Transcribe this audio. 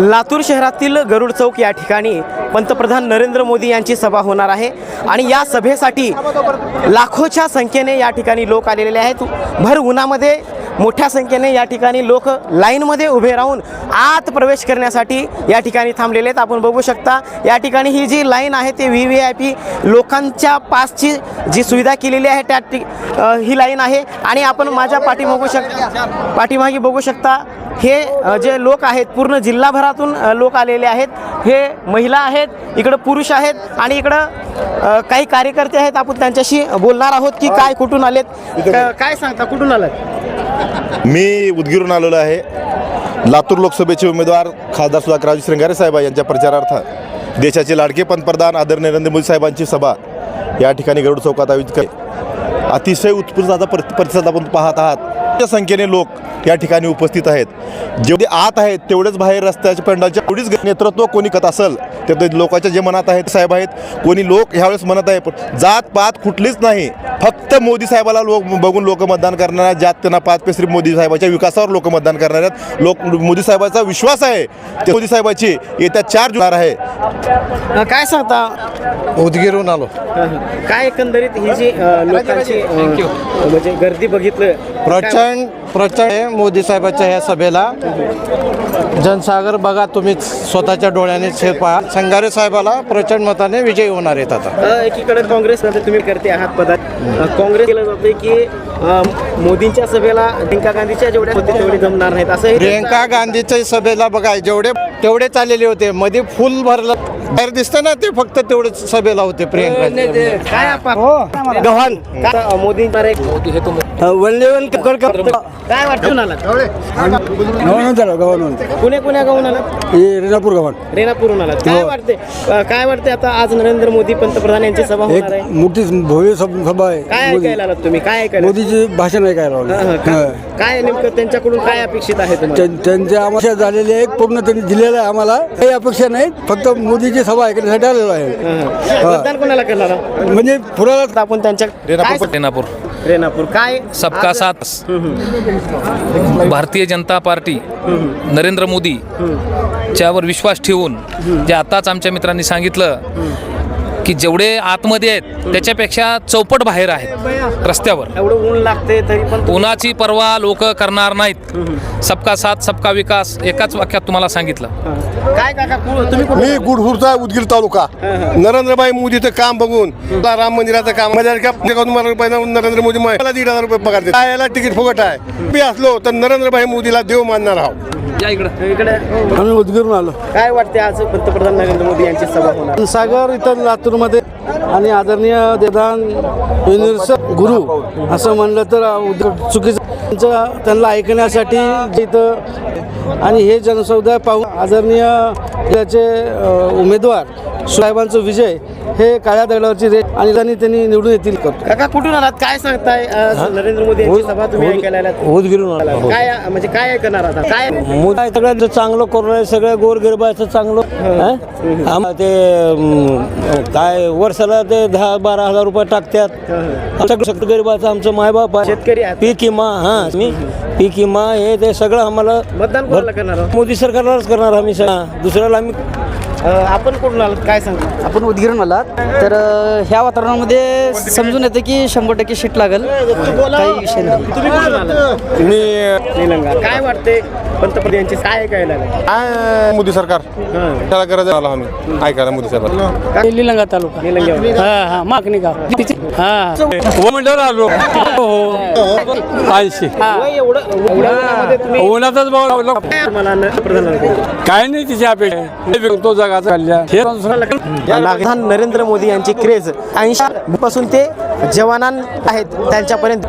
लातूर शहरातील गरुड चौक या ठिकाणी पंतप्रधान नरेंद्र मोदी यांची सभा होणार आहे. आणि या सभेसाठी लाखोच्या संख्येने या ठिकाणी लोक आलेले आहेत. भर उन्हामध्ये मोठ्या संख्येने या ठिकाणी लोक लाईनमध्ये उभे राहून आत प्रवेश करण्यासाठी या ठिकाणी थांबलेले आहेत. आपण बघू शकता या ठिकाणी ही जी लाईन आहे ते व्ही व्ही आय पी लोकांच्या पासची जी सुविधा केलेली आहे त्या ही लाईन आहे. आणि आपण माझ्या पाठी बघू शकता पाठीमागे बघू शकता हे जे लोक आहेत पूर्ण जिल्हाभरातून लोक आलेले आहेत. हे महिला आहेत इकडं पुरुष आहेत आणि इकडं काही कार्यकर्ते आहेत. आपण त्यांच्याशी बोलणार आहोत की काय कुठून आलेत? काय सांगता कुठून आलात? मी उदगीरून आलेलो आहे. लातूर लोकसभेचे उमेदवार खासदार सुधाकरराव श्रंगारे साहेब यांच्या प्रचारार्थ. देशाचे लाडके पंतप्रधान आदरणीय नरेंद्र मोदी साहेबांची सभा या ठिकाणी गरुड चौकात आयोजित कर अतिशय उत्स्फूर्त असा प्रति- प्रतिसाद आपण पाहत आहात. त्या संख्येने लोक या ठिकाणी उपस्थित आहेत. जेवढे आत आहेत तेवढेच बाहेर रस्त्याच्या पंडाच्या एवढीच नेतृत्व कोणी करत असेल ते लोकांच्या जे मनात आहेत साहेब आहेत कोणी लोक ह्यावेळेस म्हणत आहे पण जात पात कुठलीच नाही. फक्त मोदी साहेबाला लोक बघून लोक मतदान करणार आहेत ज्यात त्यांना पाच पेसरी मोदी साहेबाच्या विकासावर लोक मतदान करणार आहेत. लोक मोदी साहेबाचा विश्वास आहे. ते मोदी साहेबाची येत्या चार जुलार आहे. काय सांगता? उदगीरून आलो. काय एकंदरीत ही जी लोकांची म्हणजे गर्दी बघितलं प्रचंड प्रचंड मोदी साहेबाच्या ह्या सभेला. जनसागर बघा तुम्ही स्वतःच्या डोळ्याने हे पहा. संगारे साहेबाला प्रचंड मताने विजयी होणार आहेत आता. एकीकडे काँग्रेस तुम्ही करते आहात पदात काँग्रेस केलं जाते की मोदींच्या सभेला प्रियंका गांधीच्या जेवढ्या होते तेवढे जमणार नाहीत. असं प्रियंका गांधीच्या सभेला बघा जेवढे तेवढे चाललेले होते. मध्ये फुल भरलं. बाहेर दिसतं ना ते फक्त तेवढेच सभेला होते प्रियंका काय आपण गव्हाण. मोदींचा एक काय वाटतं गव्हाण गव्हाण पुणे पुण्या गाऊन आला हे रेणापूर गव्हाण. रेणापूरून आला काय वाटते काय वाटते आता आज नरेंद्र मोदी पंतप्रधान यांची सभा एक होणार आहे? मोठी भव्य सभ- आहे. काय मोदी ऐकायला आलात तुम्ही? काय ऐकायला मोदीचे भाषण ऐकायला हं, हं, काय- काय नेमकं त्यांच्याकडून काय अपेक्षित आहे तुम्हाला? त्यां- त्यांचे आम्हाला झालेले आहे पूर्ण त्यांनी दिलेलं आहे आम्हाला. काही अपेक्षा नाहीत. फक्त मोदीची सभा ऐकण्यासाठी आलेलो आहे. मतदान कोणाला करणार? आहात? म्हणजे पुराला आपण त्यांच्या काय- रेनापूर रेणापूर. काय? सबका साथ. भारतीय जनता पार्टी नरेंद्र मोदी च्यावर विश्वास ठेवून जे आताच आमच्या मित्रांनी सांगितलं की जेवढे आतमध्ये आहेत त्याच्यापेक्षा चौपट बाहेर आहेत रस्त्यावर. एवढं ऊन लागते तरी पण उन्हाची पर्वा लोक करणार नाहीत. सबका साथ सबका विकास एकाच वाक्यात तुम्हाला सांगितलं. काय काका कु- तुम्ही कुठून? मी गुडहूरचा उदगीर तालुका. नरेंद्रभाई मोदीचं काम बघून मला राम मंदिराचं काम. माझ्या मला रुपये नरेंद्र मोदी मला दीड हजार रुपये पगार देतात. याला तिकीट फुकट आहे? मी असलो तर नरेंद्रभाई मोदीला देव मानणार आहोत. या इकडं. इकडे. आम्ही उदगीरून आलो. काय वाटते आज पंतप्रधान नरेंद्र मोदी यांची सभा होणार? सागर इथं लातूरमध्ये आणि आदरणीय देदान युनिव्हर्सल गुरु असं म्हणलं तर उद- चुकीचं. त्यांचं- त्यांना ऐकण्यासाठी जे इथं आणि हे जनसमुदाय पाहून आदरणीय त्याचे उमेदवार साहेबांचं विजय हे काळ्या दगडावरची रेट आणि त्यांनी त्यांनी निवडून येतील. करतो काका कुठून आलात? काय सांगताय? आज नरेंद्र मोदी यांची सभा तुम्ही ऐकायला आलात. उदगीरून काय म्हणजे काय ऐकणार आता? काय मोदी सगळ्यांचं चांगलं करून आहे सगळ्या गोरगरिबाचं चांगलं हं? ते अं, काय वर्षाला ते दहा बारा हजार रुपये टाकतात. सगळं सगळं गरिबाचं आमचं मायबाप आहे. शेतकरी आहात. पीक विमा हा मी पीक विमा हे ते सगळं आम्हाला मतदान कोणाला करणार आहोत? मोदी सरकारलाच करणार आम्ही सगळं. दुसऱ्याला आम्ही आपण कुठून आलात? काय सांगता आपण उदगीरून आलात. तर अ, ह्या वातावरणामध्ये समजून येतं की शंभर टक्के शीट लागेल. काही विषय नाही. तुम्ही कुठून आलात? मी श्रीलंका. काय वाटते पंतप्रधान यांची काय ऐकायला? काय मोदी सरकार. हं. त्याला गरज आला आम्ही. ऐकायला मोदी साहेब. निलंगा तालुका. हा हा मागणी गाव. हा. आलो. ऐंशी. वय एवढं एवढ्या उन्हामध्ये तुम्ही उन्हातच काय तुम्हाला नाही तिची अपेक्षा. तो जगाचा कल्याण. हे पंतप्रधान नरेंद्र मोदी यांची क्रेज ऐंशी पासून ते जवानां आहेत त्यांच्यापर्यंत.